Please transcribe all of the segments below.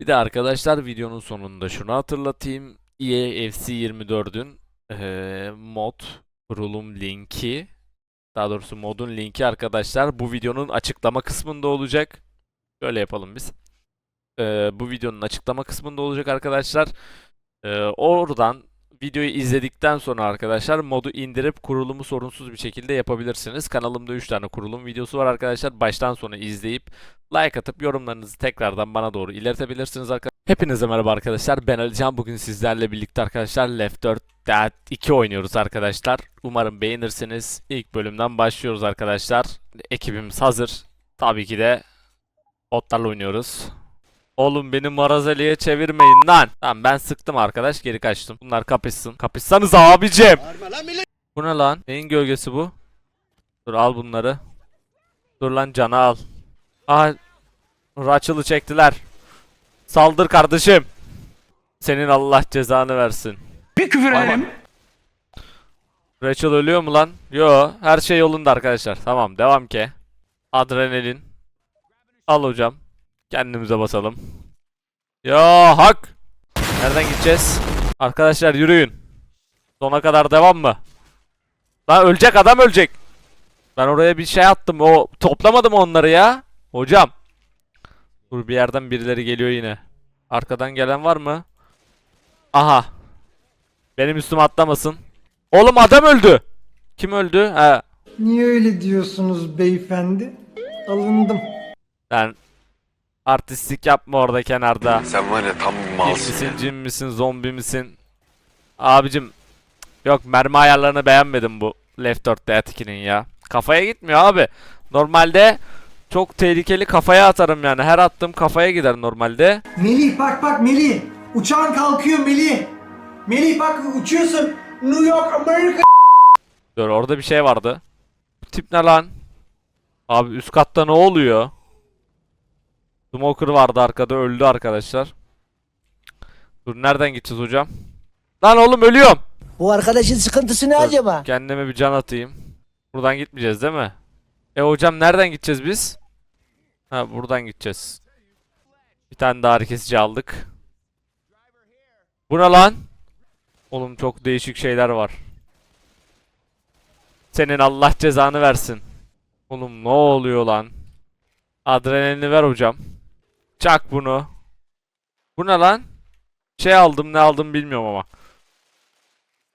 Bir de arkadaşlar videonun sonunda şunu hatırlatayım. E EA FC 24'ün eee, mod kurulum linki daha doğrusu modun linki arkadaşlar bu videonun açıklama kısmında olacak. Şöyle yapalım biz. Eee, bu videonun açıklama kısmında olacak arkadaşlar. Eee, oradan videoyu izledikten sonra arkadaşlar modu indirip kurulumu sorunsuz bir şekilde yapabilirsiniz. Kanalımda 3 tane kurulum videosu var arkadaşlar. Baştan sona izleyip like atıp yorumlarınızı tekrardan bana doğru iletebilirsiniz arkadaşlar. Hepinize merhaba arkadaşlar. Ben Alican. Bugün sizlerle birlikte arkadaşlar Left 4 Dead 2 oynuyoruz arkadaşlar. Umarım beğenirsiniz. İlk bölümden başlıyoruz arkadaşlar. Ekibimiz hazır. Tabii ki de botlarla oynuyoruz. Oğlum beni Marazeli'ye çevirmeyin lan. Tamam ben sıktım arkadaş geri kaçtım. Bunlar kapışsın. Kapışsanız abicim. Bu ne lan? Neyin gölgesi bu? Dur al bunları. Dur lan canı al. Aha Rachel'ı çektiler. Saldır kardeşim. Senin Allah cezanı versin. Bir küfür ederim. Rachel ölüyor mu lan? Yo, her şey yolunda arkadaşlar. Tamam, devam ki. Adrenalin. Al hocam. Kendimize basalım. Ya hak. Nereden gideceğiz? Arkadaşlar yürüyün. Sona kadar devam mı? Lan ölecek adam ölecek. Ben oraya bir şey attım. O toplamadım onları ya. Hocam. Dur bir yerden birileri geliyor yine. Arkadan gelen var mı? Aha. Benim üstüme atlamasın. Oğlum adam öldü. Kim öldü? Ha. Niye öyle diyorsunuz beyefendi? Alındım. Ben artistlik yapma orada kenarda. Sen var ya tam bir Cin malsın misin, ya. cin misin, zombi misin? Abicim yok mermi ayarlarını beğenmedim bu Left 4 Dead 2'nin ya. Kafaya gitmiyor abi. Normalde çok tehlikeli kafaya atarım yani. Her attığım kafaya gider normalde. Melih bak bak Melih. Uçağın kalkıyor Melih. Melih bak uçuyorsun. New York Amerika. Dur orada bir şey vardı. Bu tip ne lan? Abi üst katta ne oluyor? Smoker vardı arkada öldü arkadaşlar. Dur nereden gideceğiz hocam? Lan oğlum ölüyorum. Bu arkadaşın sıkıntısı ne acaba? Kendime bir can atayım. Buradan gitmeyeceğiz değil mi? E hocam nereden gideceğiz biz? Ha buradan gideceğiz. Bir tane daha kesici aldık. Bu ne lan? Oğlum çok değişik şeyler var. Senin Allah cezanı versin. Oğlum ne oluyor lan? Adrenalini ver hocam. Çak bunu. Bu ne lan? Şey aldım ne aldım bilmiyorum ama.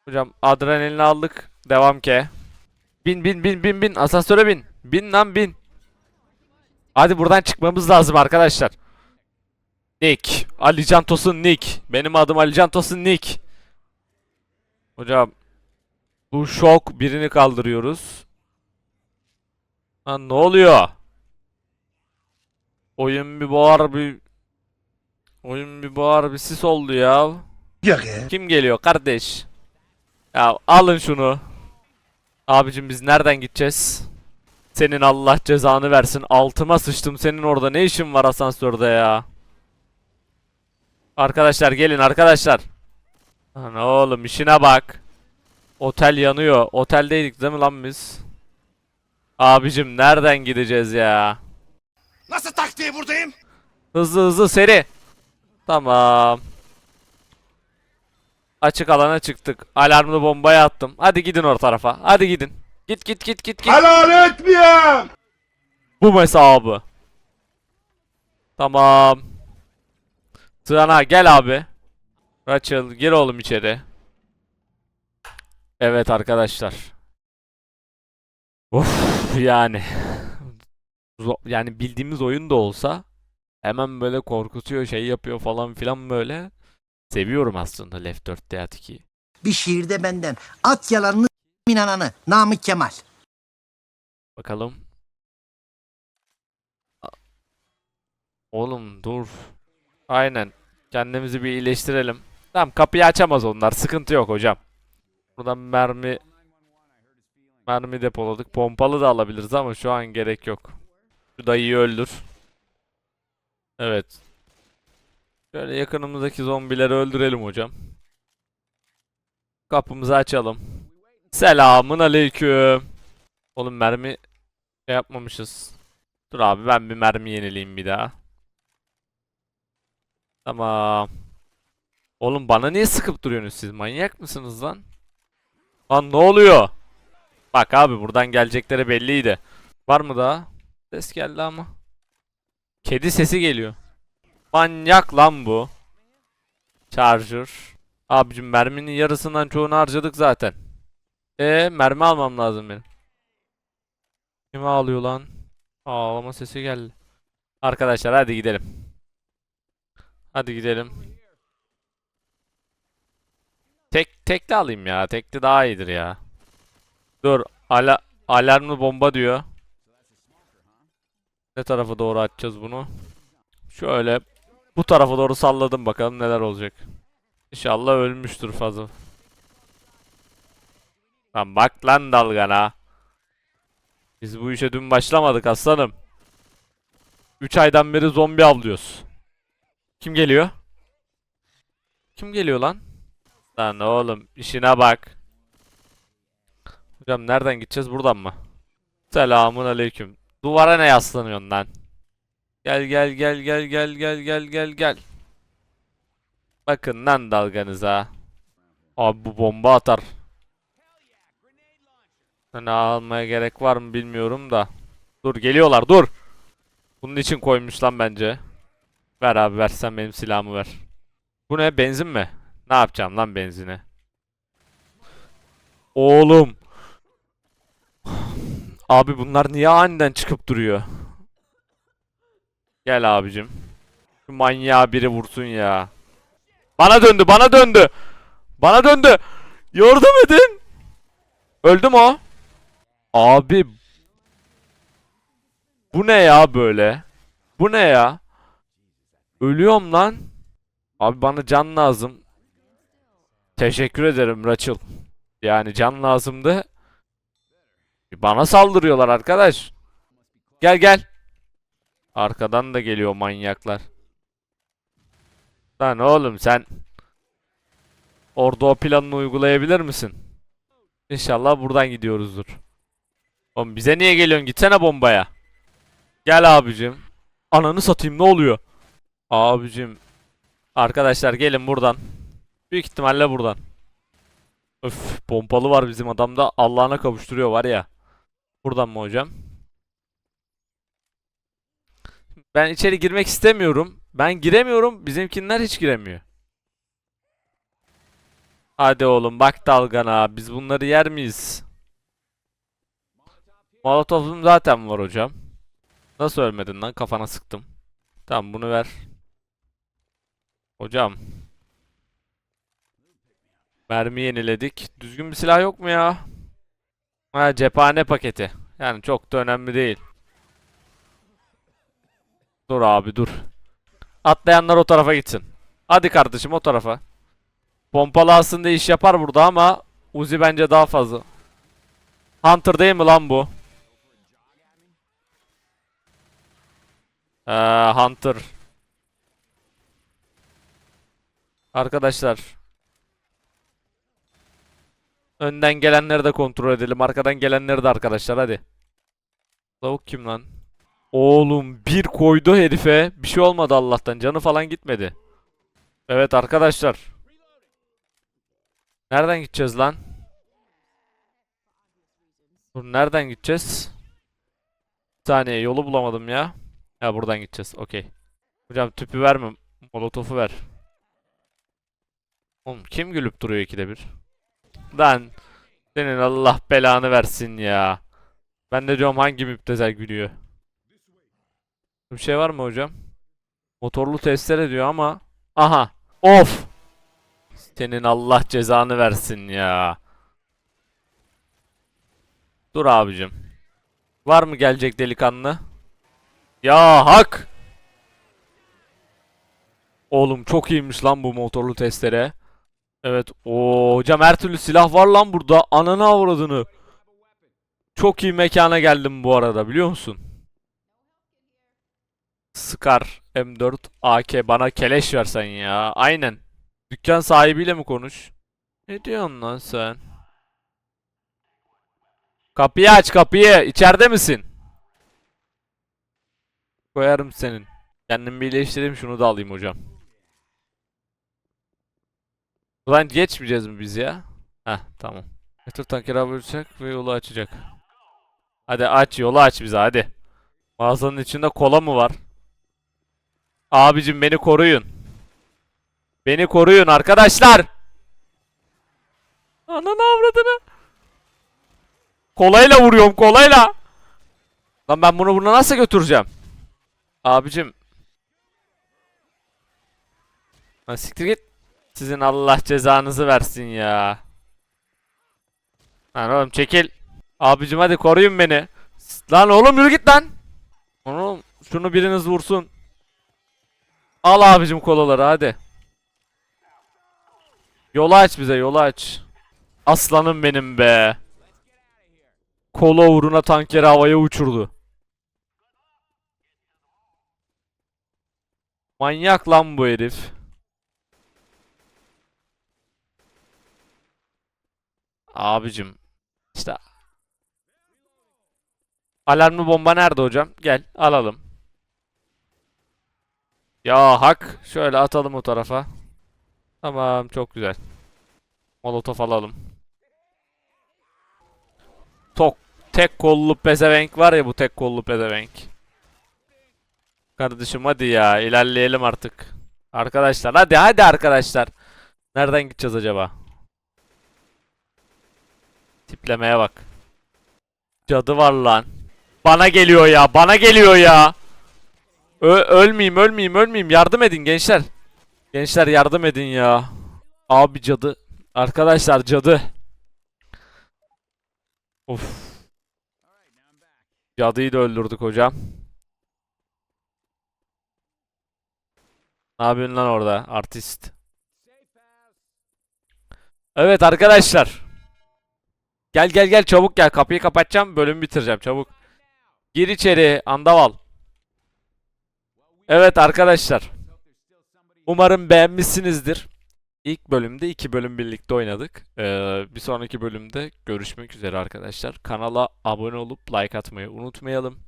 Hocam adrenalini aldık. Devam ke. Bin bin bin bin bin. Asansöre bin. Bin lan bin. Hadi buradan çıkmamız lazım arkadaşlar. Nick. Ali Can Tosun Nick. Benim adım Ali Can Tosun Nick. Hocam. Bu şok birini kaldırıyoruz. Lan ne oluyor? Oyun bir boğar bir... Oyun bir boğar bir sis oldu ya. Kim geliyor kardeş? Ya alın şunu. Abicim biz nereden gideceğiz? Senin Allah cezanı versin. Altıma sıçtım. Senin orada ne işin var asansörde ya? Arkadaşlar gelin arkadaşlar. Lan oğlum işine bak. Otel yanıyor. Oteldeydik değil mi lan biz? Abicim nereden gideceğiz ya? Nasıl taktiği buradayım? Hızlı hızlı seri. Tamam. Açık alana çıktık. Alarmlı bombayı attım. Hadi gidin o tarafa. Hadi gidin. Git git git git git. Helal etmiyorum. Bu hesabı. Tamam. Tırana gel abi. Rachel gir oğlum içeri. Evet arkadaşlar. Of yani. Yani bildiğimiz oyun da olsa hemen böyle korkutuyor şey yapıyor falan filan böyle. Seviyorum aslında Left 4 Dead 2'yi. Bir şiirde benden. At yalanını inananı. Namık Kemal. Bakalım. Oğlum dur. Aynen. Kendimizi bir iyileştirelim. Tamam kapıyı açamaz onlar. Sıkıntı yok hocam. Buradan mermi mermi depoladık. Pompalı da alabiliriz ama şu an gerek yok. Şu dayıyı öldür. Evet. Şöyle yakınımızdaki zombileri öldürelim hocam. Kapımızı açalım. Selamun aleyküm. Oğlum mermi şey yapmamışız. Dur abi ben bir mermi yenileyim bir daha. Tamam. Oğlum bana niye sıkıp duruyorsunuz siz? Manyak mısınız lan? Lan ne oluyor? Bak abi buradan gelecekleri belliydi. Var mı daha? Ses geldi ama. Kedi sesi geliyor. Manyak lan bu. Charger. Abicim merminin yarısından çoğunu harcadık zaten. E mermi almam lazım benim. Kim ağlıyor lan? Ağlama sesi geldi. Arkadaşlar hadi gidelim. Hadi gidelim. Tek tekli alayım ya. Tekli daha iyidir ya. Dur. Ala alarmlı bomba diyor. Ne tarafa doğru atacağız bunu? Şöyle bu tarafa doğru salladım bakalım neler olacak. İnşallah ölmüştür fazla. Lan bak lan dalgana. Biz bu işe dün başlamadık aslanım. 3 aydan beri zombi avlıyoruz. Kim geliyor? Kim geliyor lan? Lan oğlum işine bak. Hocam nereden gideceğiz buradan mı? Selamun aleyküm. Duvara ne yaslanıyorsun lan? Gel gel gel gel gel gel gel gel gel. Bakın lan dalganıza. Abi bu bomba atar. Hani almaya gerek var mı bilmiyorum da. Dur geliyorlar dur. Bunun için koymuş lan bence. Ver abi ver sen benim silahımı ver. Bu ne benzin mi? Ne yapacağım lan benzini? Oğlum. Abi bunlar niye aniden çıkıp duruyor? Gel abicim. Şu manyağı biri vursun ya. Bana döndü bana döndü. Bana döndü. Yardım edin. Öldü mü o? Abi. Bu ne ya böyle? Bu ne ya? Ölüyorum lan. Abi bana can lazım. Teşekkür ederim Rachel. Yani can lazımdı. Bana saldırıyorlar arkadaş. Gel gel. Arkadan da geliyor manyaklar. Lan oğlum sen orada o planını uygulayabilir misin? İnşallah buradan gidiyoruzdur. Oğlum bize niye geliyorsun? Gitsene bombaya. Gel abicim. Ananı satayım ne oluyor? Abicim. Arkadaşlar gelin buradan. Büyük ihtimalle buradan. Öf pompalı var bizim adamda. Allah'ına kavuşturuyor var ya. Buradan mı hocam? Ben içeri girmek istemiyorum. Ben giremiyorum. Bizimkinler hiç giremiyor. Hadi oğlum bak dalgana. Biz bunları yer miyiz? Molotof'um zaten var hocam. Nasıl ölmedin lan? Kafana sıktım. Tamam bunu ver. Hocam. Mermi yeniledik. Düzgün bir silah yok mu ya? Ha cephane paketi. Yani çok da önemli değil. Dur abi dur. Atlayanlar o tarafa gitsin. Hadi kardeşim o tarafa. Pompalı aslında iş yapar burada ama Uzi bence daha fazla. Hunter değil mi lan bu? Ee, Hunter. Arkadaşlar. Önden gelenleri de kontrol edelim. Arkadan gelenleri de arkadaşlar hadi. Lavuk kim lan? Oğlum bir koydu herife. Bir şey olmadı Allah'tan. Canı falan gitmedi. Evet arkadaşlar. Nereden gideceğiz lan? Dur nereden gideceğiz? Bir saniye yolu bulamadım ya. Ha buradan gideceğiz. Okey. Hocam tüpü verme. Molotofu ver. Oğlum kim gülüp duruyor ikide bir? Lan senin Allah belanı versin ya. Ben de diyorum hangi müptezel gülüyor. Bir şey var mı hocam? Motorlu testere diyor ama. Aha. Of. Senin Allah cezanı versin ya. Dur abicim. Var mı gelecek delikanlı? Ya hak. Oğlum çok iyiymiş lan bu motorlu testere. Evet. Oo hocam her türlü silah var lan burada. Ananı avradını. Çok iyi mekana geldim bu arada biliyor musun? Scar M4 AK bana keleş versen ya. Aynen. Dükkan sahibiyle mi konuş? Ne diyorsun lan sen? Kapıyı aç kapıyı. İçeride misin? Koyarım senin. Kendimi birleştireyim şunu da alayım hocam. Buradan geçmeyeceğiz mi biz ya? Heh tamam. Metal tankeri bölecek ve yolu açacak. Hadi aç yolu aç bize hadi. Mağazanın içinde kola mı var? Abicim beni koruyun. Beni koruyun arkadaşlar. Ananı avradını. Kolayla vuruyorum kolayla. Lan ben bunu buna nasıl götüreceğim? Abicim. Lan siktir git. Sizin Allah cezanızı versin ya. Lan oğlum çekil. Abicim hadi koruyun beni. Lan oğlum yürü git lan. Oğlum şunu biriniz vursun. Al abicim kolaları hadi. Yolu aç bize yolu aç. Aslanım benim be. Kola uğruna tankeri havaya uçurdu. Manyak lan bu herif. Abicim. işte. Alarmlı bomba nerede hocam? Gel alalım. Ya hak. Şöyle atalım o tarafa. Tamam çok güzel. Molotof alalım. Tok tek kollu pezevenk var ya bu tek kollu pezevenk. Kardeşim hadi ya ilerleyelim artık. Arkadaşlar hadi hadi arkadaşlar. Nereden gideceğiz acaba? Tiplemeye bak. Cadı var lan. Bana geliyor ya bana geliyor ya. Ö ölmeyeyim ölmeyeyim ölmeyeyim yardım edin gençler. Gençler yardım edin ya. Abi cadı. Arkadaşlar cadı. Of. Cadıyı da öldürdük hocam. Ne yapıyorsun lan orada artist? Evet arkadaşlar. Gel gel gel çabuk gel kapıyı kapatacağım bölümü bitireceğim çabuk. Gir içeri andaval. Evet arkadaşlar. Umarım beğenmişsinizdir. İlk bölümde iki bölüm birlikte oynadık. Ee, bir sonraki bölümde görüşmek üzere arkadaşlar. Kanala abone olup like atmayı unutmayalım.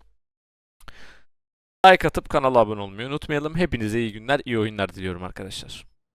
Like atıp kanala abone olmayı unutmayalım. Hepinize iyi günler, iyi oyunlar diliyorum arkadaşlar.